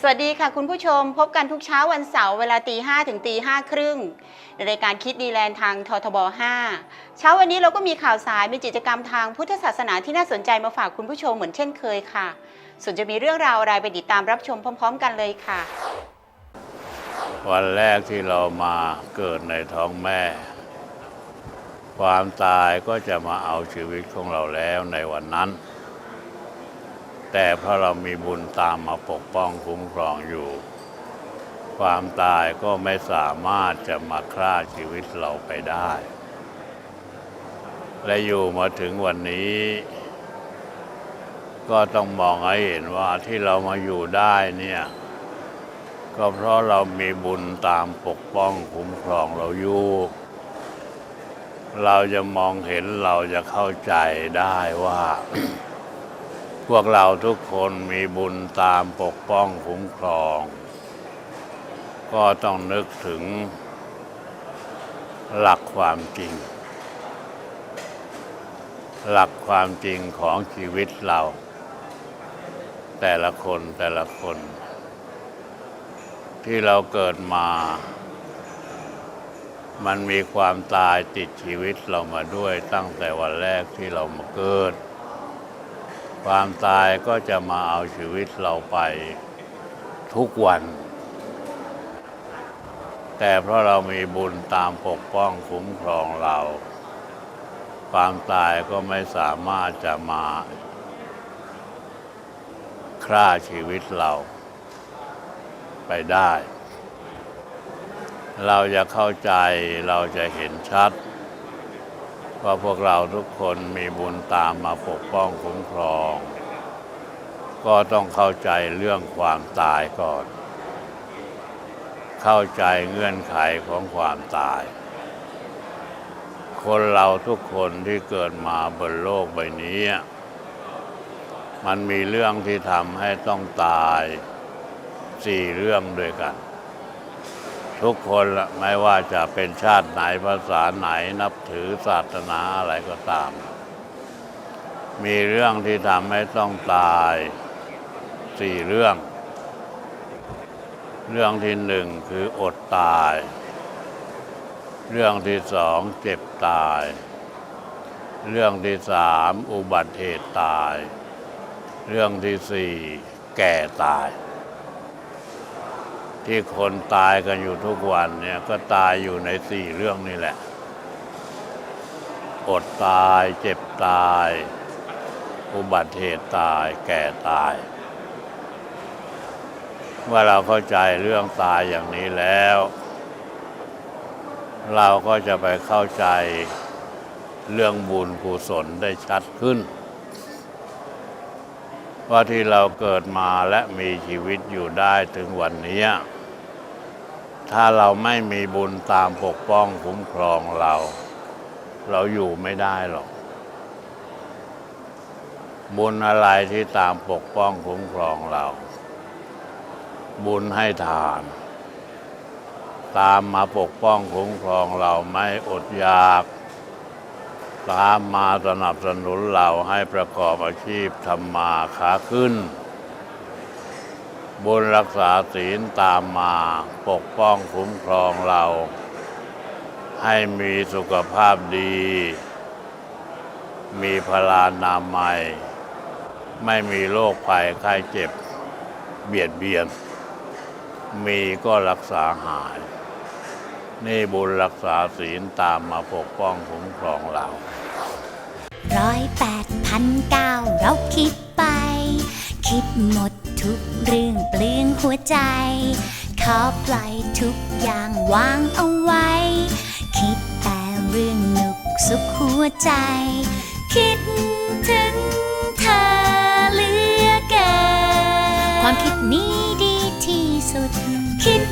สวัสดีค่ะคุณผู้ชมพบกันทุกเช้าวันเสาร์เวลาตีห้ถึงตีห้าครึ่งในรายการคิดดีแลนด์ทางททบ 5 เช้าวันนี้เราก็มีข่าวสารมีกิจกรรมทางพุทธศาสนาที่น่าสนใจมาฝากคุณผู้ชมเหมือนเช่นเคยค่ะ ส่วนจะมีเรื่องราวอะไรไปติดตามรับชมพร้อม ๆ กันเลยค่ะ วันแรกที่เรามาเกิดในท้องแม่ ความตายก็จะมาเอาชีวิตของเราแล้วในวันนั้น แต่เพราะเรามีบุญตามมาปกป้องคุ้มครองอยู่ ความตายก็ไม่สามารถจะมาฆ่าชีวิตเราไปได้ และอยู่มาถึงวันนี้ ก็ต้องมองให้เห็นว่าที่เรามาอยู่ได้เนี่ย ก็เพราะเรามีบุญตามปกป้องคุ้มครองเราอยู่เราจะมองเห็นเราจะเข้าใจได้ว่า พวกเราทุกคนมีบุญตามปกป้องคุ้มครอง ก็ต้องนึกถึงหลักความจริง หลักความจริงของชีวิตเรา แต่ละคนแต่ละคน ที่เราเกิดมา มันมีความตายติดชีวิตเรามาด้วยตั้งแต่วันแรกที่เรามาเกิด ความตายก็จะมาเอาชีวิตเราไปทุกวัน แต่เพราะเรามีบุญตามปกป้องคุ้มครองเรา ความตายก็ไม่สามารถจะมาฆ่าชีวิตเราไปได้ เราจะเข้าใจเราจะเห็นชัด ว่าพวกเราทุกคนมีบุญตามมาปกป้องคุ้มครอง ก็ต้องเข้าใจเรื่องความตายก่อน เข้าใจเงื่อนไขของความตาย คนเราทุกคนที่เกิดมาบนโลกใบนี้ มันมีเรื่องที่ทำให้ต้องตายสี่เรื่องด้วยกัน ทุกคนละไม่ว่าจะเป็นชาติไหนภาษาไหนนับถือศาสนาอะไรก็ตาม มีเรื่องที่ทำให้ต้องตายสี่เรื่อง เรื่องที่หนึ่งคืออดตาย เรื่องที่สองเจ็บตาย เรื่องที่สามอุบัติเหตุตาย เรื่องที่สี่แก่ตาย ที่คนตายกันอยู่ทุกวันเนี่ยก็ตายอยู่ในสี่เรื่องนี่แหละ อดตายเจ็บตาย อุบัติเหตุตายแก่ตาย เมื่อเราเข้าใจเรื่องตายอย่างนี้แล้ว เราก็จะไปเข้าใจเรื่องบุญกุศลได้ชัดขึ้น ว่าที่เราเกิดมาและมีชีวิตอยู่ได้ถึงวันนี้ ถ้าเราไม่มีบุญตามปกป้องคุ้มครองเรา เราอยู่ไม่ได้หรอก บุญอะไรที่ตามปกป้องคุ้มครองเรา บุญให้ทาน ตามมาปกป้องคุ้มครองเราไม่อดอยาก ตามมาสนับสนุนเราให้ประกอบอาชีพทำมาค้าขึ้น บุญรักษาศีลตามมาปกป้องคุ้มครองเรา ให้มีสุขภาพดี มีพลานามัย ไม่มีโรคภัยไข้เจ็บ เบียดเบียน มีก็รักษาหาย นี่บุญรักษาศีลตามมาปกป้องคุ้มครองเราร้อยแปดพันเก้าเราคิดไป คิดหมด ทุกเรื่องปลื้มหัวใจ ขอปล่อยทุกอย่างวางเอาไว้ คิดแต่เรื่องนุกสุขหัวใจ คิดถึงเธอเหลือเกินความคิดนี้ดีที่สุด คิด